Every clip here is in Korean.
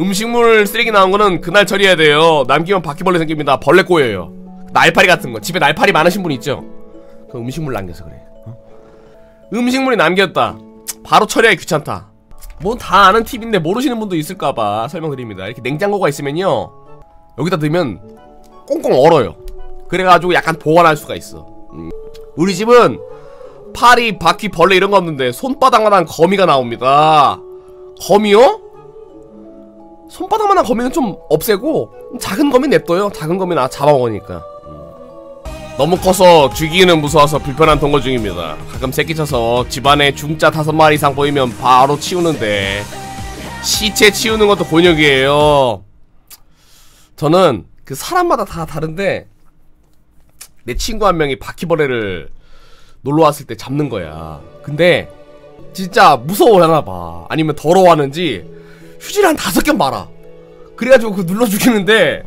음식물 쓰레기 나온 거는 그날 처리해야 돼요. 남기면 바퀴벌레 생깁니다. 벌레 꼬여요. 날파리 같은 거. 집에 날파리 많으신 분 있죠? 그 음식물 남겨서 그래. 어? 음식물이 남겼다. 바로 처리하기 귀찮다. 뭐다 아는 팁인데 모르시는 분도 있을까봐 설명드립니다. 이렇게 냉장고가 있으면요. 여기다 넣으면 꽁꽁 얼어요. 그래가지고 약간 보관할 수가 있어. 음. 우리 집은 파리, 바퀴, 벌레 이런 거 없는데 손바닥만한 거미가 나옵니다. 거미요? 손바닥만한 거미는 좀 없애고 작은 거미 냅둬요. 작은 거미나 잡아먹으니까. 너무 커서 죽이기는 무서워서 불편한 동거 중입니다. 가끔 새끼 쳐서 집안에 중짜 다섯 마리 이상 보이면 바로 치우는데 시체 치우는 것도 곤욕이에요. 저는 그 사람마다 다 다른데 내 친구 한 명이 바퀴벌레를 놀러 왔을 때 잡는 거야. 근데 진짜 무서워하나 봐. 아니면 더러워하는지 휴지를 한 다섯 개 말아. 그래가지고 그 눌러 죽이는데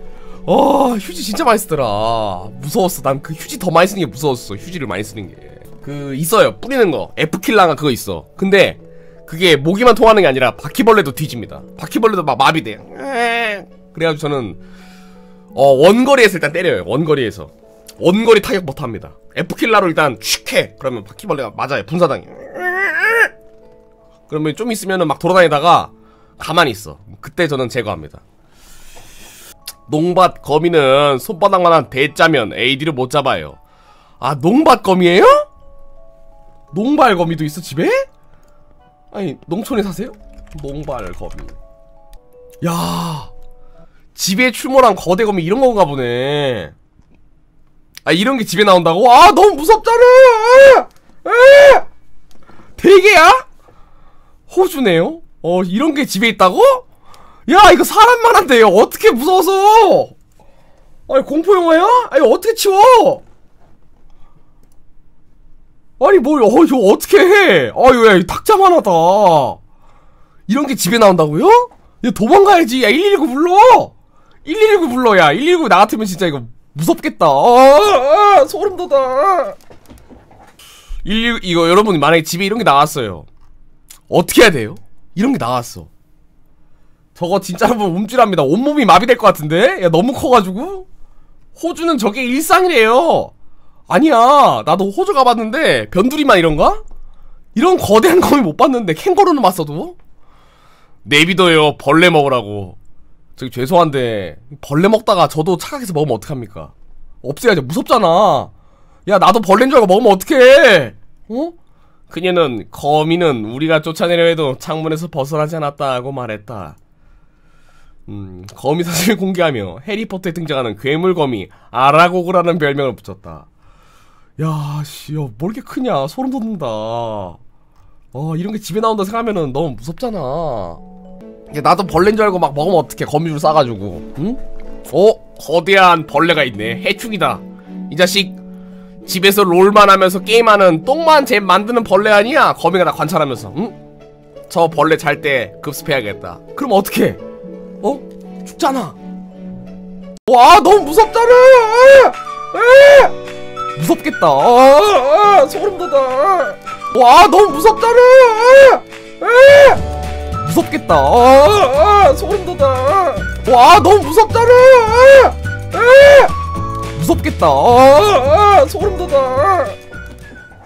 어 휴지 진짜 많이 쓰더라. 무서웠어. 난 그 휴지 더 많이 쓰는 게 무서웠어. 휴지를 많이 쓰는 게. 그 있어요. 뿌리는 거. F킬라가 그거 있어. 근데 그게 모기만 통하는 게 아니라 바퀴벌레도 뒤집니다. 바퀴벌레도 막 마비돼. 그래가지고 저는 어 원거리에서 일단 때려요. 원거리에서. 원거리 타격 못합니다. F킬라로 일단 슉해. 그러면 바퀴벌레가 맞아요. 분사당해. 그러면 좀 있으면은 막 돌아다니다가 가만히 있어. 그때 저는 제거합니다. 농밭 거미는 손바닥만한 대짜면 AD를 못 잡아요. 아, 농밭 거미예요? 농발 거미도 있어 집에? 아니, 농촌에 사세요? 농발 거미. 야, 집에 출몰한 거대 거미 이런 건가 보네. 아, 이런 게 집에 나온다고? 아, 너무 무섭잖아! 아! 대게야? 호주네요? 어, 이런 게 집에 있다고? 야, 이거 사람만 한데요. 어떻게 무서워서? 아니, 공포 영화야? 아니, 어떻게 치워? 아니, 뭘, 어, 이거 어떻게 해? 아유, 야, 탁자만 하다. 이런 게 집에 나온다고요? 야, 도망가야지. 야, 119 불러! 119 불러, 야. 119 나 같으면 진짜 이거 무섭겠다. 아, 아, 소름 돋아. 119, 이거 여러분 만약에 집에 이런 게 나왔어요. 어떻게 해야 돼요? 이런 게 나왔어. 저거 진짜 한번 움찔합니다. 온몸이 마비될 것 같은데? 야, 너무 커가지고? 호주는 저게 일상이래요. 아니야. 나도 호주 가봤는데, 변두리만 이런가? 이런 거대한 거미 못 봤는데, 캥거루는 봤어도? 내비둬요. 벌레 먹으라고. 저기 죄송한데, 벌레 먹다가 저도 착각해서 먹으면 어떡합니까? 없애야죠. 무섭잖아. 야, 나도 벌레인 줄 알고 먹으면 어떡해! 어? 그녀는 거미는 우리가 쫓아내려 해도 창문에서 벗어나지 않았다고 말했다. 음, 거미 사진을 공개하며 해리포터에 등장하는 괴물거미 아라고그라는 별명을 붙였다. 야, 씨, 야, 뭘 이렇게 크냐? 소름 돋는다. 어, 이런 게 집에 나온다 생각하면은 너무 무섭잖아. 야, 나도 벌레인 줄 알고 막 먹으면 어떡해, 거미줄 싸가지고. 응? 어? 거대한 벌레가 있네. 해충이다. 이 자식, 집에서 롤만 하면서 게임하는 똥만 잼 만드는 벌레 아니야? 거미가 나 관찰하면서, 응? 저 벌레 잘 때 급습해야겠다. 그럼 어떡해? 어? 죽잖아. 와 너무 무섭잖아. 에! 무섭겠다. 아, 아, 소름 돋아. 와 너무 무섭잖아. 에! 무섭겠다. 아, 아, 소름 돋아. 와 너무 무섭잖아. 에! 무섭겠다. 아, 아, 소름 돋아.